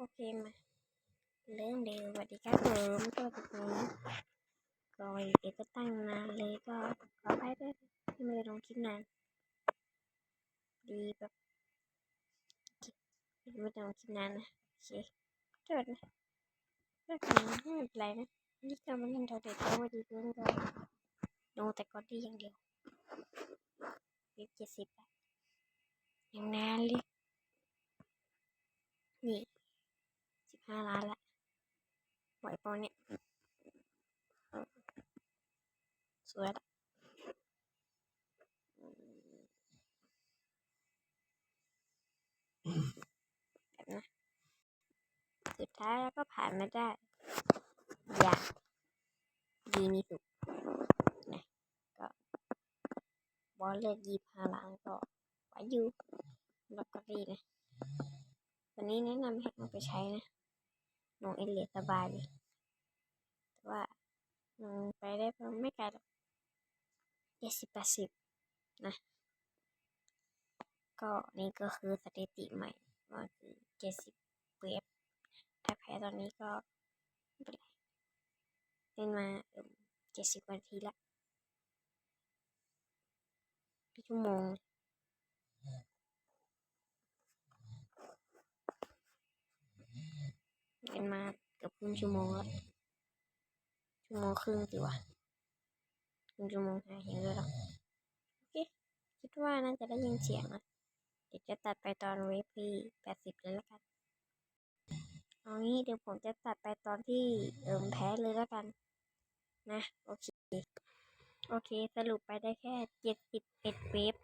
โอเคมาเริ่มเร็วสวัสดีครับผมสวัสดีครับก็เดี๋ยวก็ตั้งนานเลยก็ขอไปด้วยที่ไม่ได้ลงคลิปนานดีแบบไม่ได้ลงคลิปนานนะโอเคโทษนะไม่เป็นไรนะนี่ก็มันยังเดิมก็ว่าดีเกินก็ลงแต่ก็ดีอย่างเดียวเว็บเจ็ดสิบอะยังนานเลยนี่ ห้าล้านละไหวปอเนี่ย สวยละแบบนะสุดท้ายแล้วก็ผ่านมาได้ อย่างดีมีสุขนะก็บอลเลือกยี่ห้าล้านก็ไหวอยู่ลอตเตอรี่นะวันนี้แนะนำให้เอาไปใช้นะ ลงเอเลียสบายเลยแต่ว่าลงไปได้ประมาณไม่ไกลหรอกเจ็ดสิบแปดสิบนะ ก็นี่ก็คือสถิติใหม่ว่าคือเจ็ดสิบเวฟถ้าแพ้ตอนนี้ก็ไม่เป็นไรเล่นมาเจ็ดสิบนาทีละชั่วโมงเลย เล่นมาเกือบครึ่งชั่วโมงแล้วชั่วโมงครึ่งสิวะครึ่งชั่วโมงหาเห็นเลยหรอโอเคคิดว่าน่าจะได้ยินเสียงนะเดี๋ยวจะตัดไปตอนเวฟที่แปดสิบเลยละกันเอางี้เดี๋ยวผมจะตัดไปตอนที่เอิมแพ้เลยแล้วกัน นะ โอเค โอเค สรุปไปได้แค่เจ็ดสิบเอ็ดเวฟ